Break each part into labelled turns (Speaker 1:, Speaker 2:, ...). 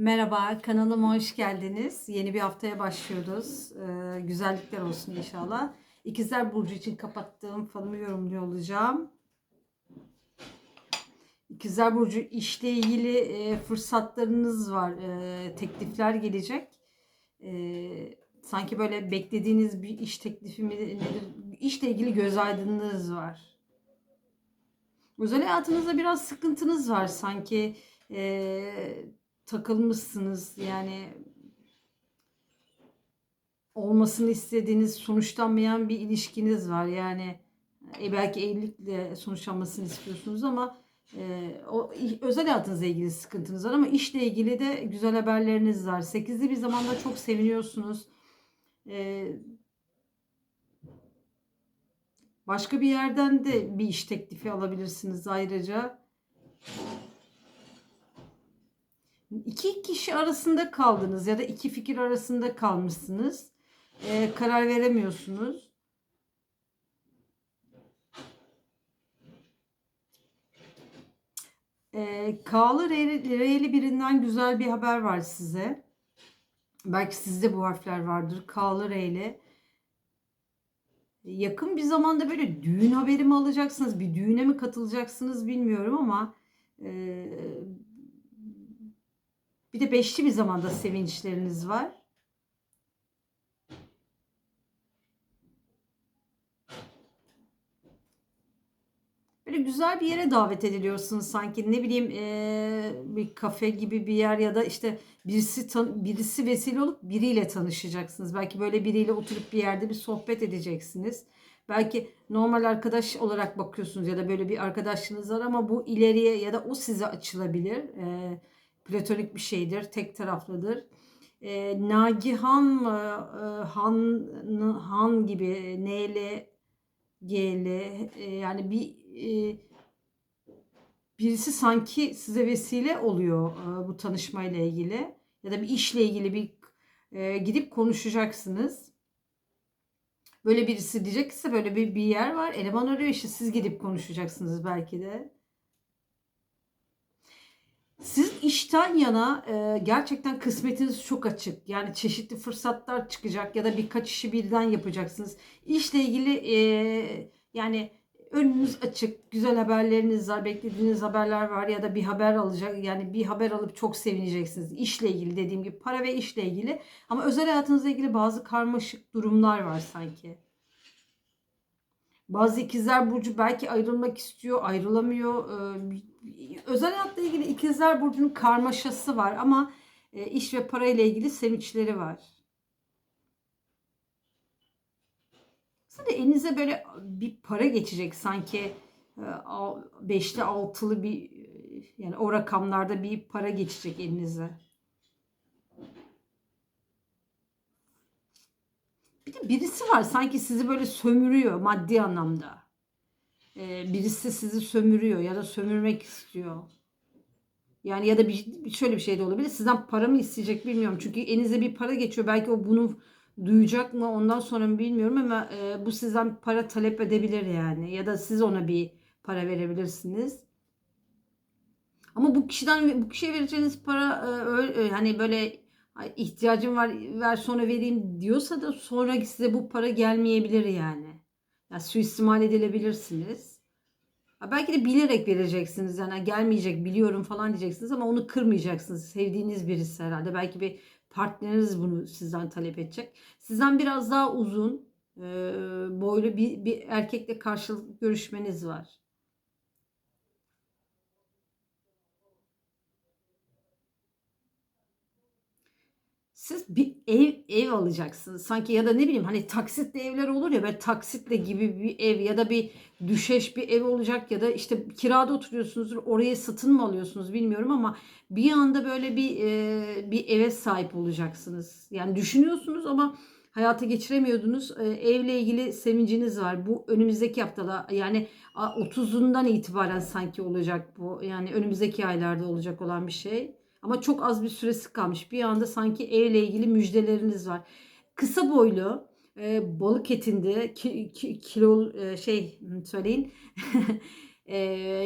Speaker 1: Merhaba, kanalıma hoş geldiniz. Yeni bir haftaya başlıyoruz. Ee, güzellikler olsun inşallah. İkizler Burcu için kapattığım falımı yorumluyor olacağım. İkizler Burcu işle ilgili e, fırsatlarınız var. E, teklifler gelecek. E, sanki böyle beklediğiniz bir iş teklifi mi nedir? İşle ilgili göz aydınlığınız var. Özel hayatınızda biraz sıkıntınız var sanki. E, takılmışsınız yani olmasını istediğiniz sonuçlanmayan bir ilişkiniz var yani e, belki evlilikle sonuçlanmasını istiyorsunuz ama e, o özel hayatınızla ilgili sıkıntınız var ama işle ilgili de güzel haberleriniz var. Sekizli bir zamanda çok seviniyorsunuz. E, başka bir yerden de bir iş teklifi alabilirsiniz ayrıca. İki kişi arasında kaldınız ya da iki fikir arasında kalmışsınız. Ee, karar veremiyorsunuz. Ee, K'lı R'li birinden güzel bir haber var size. Belki sizde bu harfler vardır. K'lı R'li. Yakın bir zamanda böyle düğün haberi mi alacaksınız? Bir düğüne mi katılacaksınız bilmiyorum ama e, bir de beşli bir zamanda sevinçleriniz var. Böyle güzel bir yere davet ediliyorsunuz sanki ne bileyim eee, bir kafe gibi bir yer ya da işte birisi tan- birisi vesile olup biriyle tanışacaksınız. Belki böyle biriyle oturup bir yerde bir sohbet edeceksiniz. Belki normal arkadaş olarak bakıyorsunuz ya da böyle bir arkadaşınız var ama bu ileriye ya da o size açılabilir. Eee platonik bir şeydir, tek taraflıdır. Eee Nagihan mı, eee, Han Han gibi NL GL e, yani bir e, birisi sanki size vesile oluyor e, bu tanışmayla ilgili ya da bir işle ilgili bir e, gidip konuşacaksınız. Böyle birisi diyecek ki böyle bir, bir yer var eleman arıyor işte siz gidip konuşacaksınız belki de. Siz işten yana e, gerçekten kısmetiniz çok açık. Yani çeşitli fırsatlar çıkacak ya da birkaç işi birden yapacaksınız. İşle ilgili e, yani önünüz açık, güzel haberleriniz var, beklediğiniz haberler var ya da bir haber alacak yani bir haber alıp çok sevineceksiniz. İşle ilgili dediğim gibi para ve işle ilgili ama özel hayatınızla ilgili bazı karmaşık durumlar var sanki. Bazı ikizler burcu belki ayrılmak istiyor, ayrılamıyor. Ee, Özel hayatla ilgili ikizler burcunun karmaşası var ama e, iş ve para ile ilgili sevinçleri var. Sonra elinize böyle bir para geçecek sanki e, beşli altılı bir e, yani o rakamlarda bir para geçecek elinize. De birisi var sanki sizi böyle sömürüyor maddi anlamda. Ee, birisi sizi sömürüyor ya da sömürmek istiyor. Yani ya da bir, şöyle bir şey de olabilir. Sizden para mı isteyecek bilmiyorum. Çünkü elinize bir para geçiyor. Belki o bunu duyacak mı ondan sonra mı bilmiyorum ama e, bu sizden para talep edebilir yani. Ya da siz ona bir para verebilirsiniz. Ama bu kişiden bu kişiye vereceğiniz para e, öyle, e, hani böyle "Ay, ihtiyacım var ver sonra vereyim diyorsa da sonra size bu para gelmeyebilir yani. Ya suistimal edilebilirsiniz. Belki de bilerek vereceksiniz yani gelmeyecek biliyorum falan diyeceksiniz ama onu kırmayacaksınız. Sevdiğiniz birisi herhalde. Belki bir partneriniz bunu sizden talep edecek. Sizden biraz daha uzun boylu bir, bir erkekle karşılıklı görüşmeniz var. Siz bir ev ev alacaksınız sanki ya da ne bileyim hani taksitli evler olur ya böyle taksitle gibi bir ev ya da bir düşeş bir ev olacak ya da işte kirada oturuyorsunuzdur orayı satın mı alıyorsunuz bilmiyorum ama bir anda böyle bir e, bir eve sahip olacaksınız. Yani düşünüyorsunuz ama hayata geçiremiyordunuz. E, evle ilgili sevinciniz var. Bu önümüzdeki haftada yani a, 30'undan itibaren sanki olacak bu. Yani önümüzdeki aylarda olacak olan bir şey. Ama çok az bir süresi kalmış. Bir anda sanki evle ilgili müjdeleriniz var. Kısa boylu, e, balık etinde, ki, ki- kilo e, şey söyleyin, E,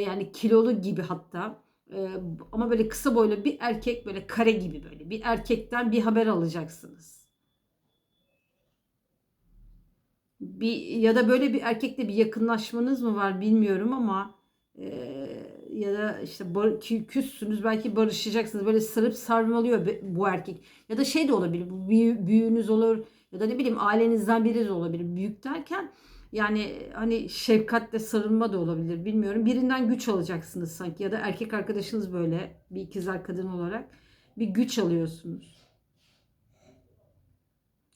Speaker 1: yani kilolu gibi hatta Ee, ama böyle kısa boylu bir erkek böyle kare gibi böyle bir erkekten bir haber alacaksınız. Bir ya da böyle bir erkekle bir yakınlaşmanız mı var bilmiyorum ama e, ya da işte bar, kü- küssünüz belki barışacaksınız. Böyle sarıp sarmalıyor bu erkek. Ya da şey de olabilir. Büyü- büyüğünüz olur ya da ne bileyim ailenizden biri de olabilir. Büyük derken yani hani şefkatle sarılma da olabilir bilmiyorum. Birinden güç alacaksınız sanki ya da erkek arkadaşınız böyle bir ikizler kadın olarak bir güç alıyorsunuz.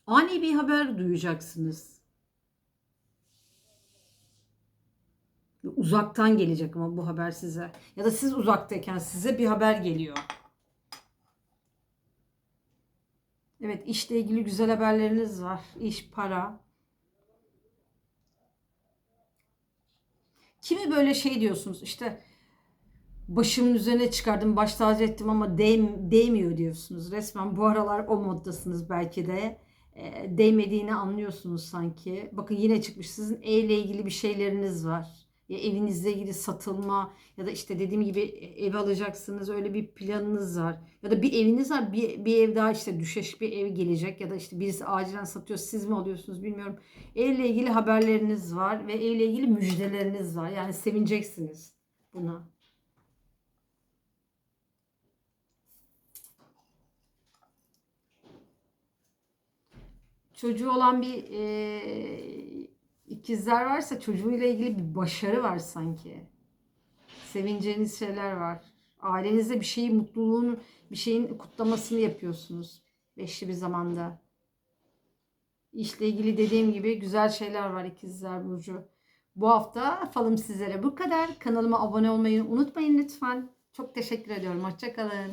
Speaker 1: Ani bir haber duyacaksınız. Uzaktan gelecek ama bu haber size. Ya da siz uzaktayken size bir haber geliyor. Evet işle ilgili güzel haberleriniz var. İş, para. Kimi böyle şey diyorsunuz işte başımın üzerine çıkardım baş tacı ettim ama değm değmiyor diyorsunuz. Resmen bu aralar o moddasınız belki de. E, değmediğini anlıyorsunuz sanki. Bakın yine çıkmış sizin evle ilgili bir şeyleriniz var. Ya evinizle ilgili satılma ya da işte dediğim gibi ev alacaksınız öyle bir planınız var. Ya da bir eviniz var bir, bir ev daha işte düşeş bir ev gelecek ya da işte birisi acilen satıyor siz mi alıyorsunuz bilmiyorum. Evle ilgili haberleriniz var ve evle ilgili müjdeleriniz var. Yani sevineceksiniz buna. Çocuğu olan bir e, ikizler varsa çocuğuyla ilgili bir başarı var sanki. Sevineceğiniz şeyler var. Ailenizde bir şeyin mutluluğunu, bir şeyin kutlamasını yapıyorsunuz. Beşli bir zamanda. İşle ilgili dediğim gibi güzel şeyler var ikizler Burcu. Bu hafta falım sizlere bu kadar. Kanalıma abone olmayı unutmayın lütfen. Çok teşekkür ediyorum. Hoşçakalın.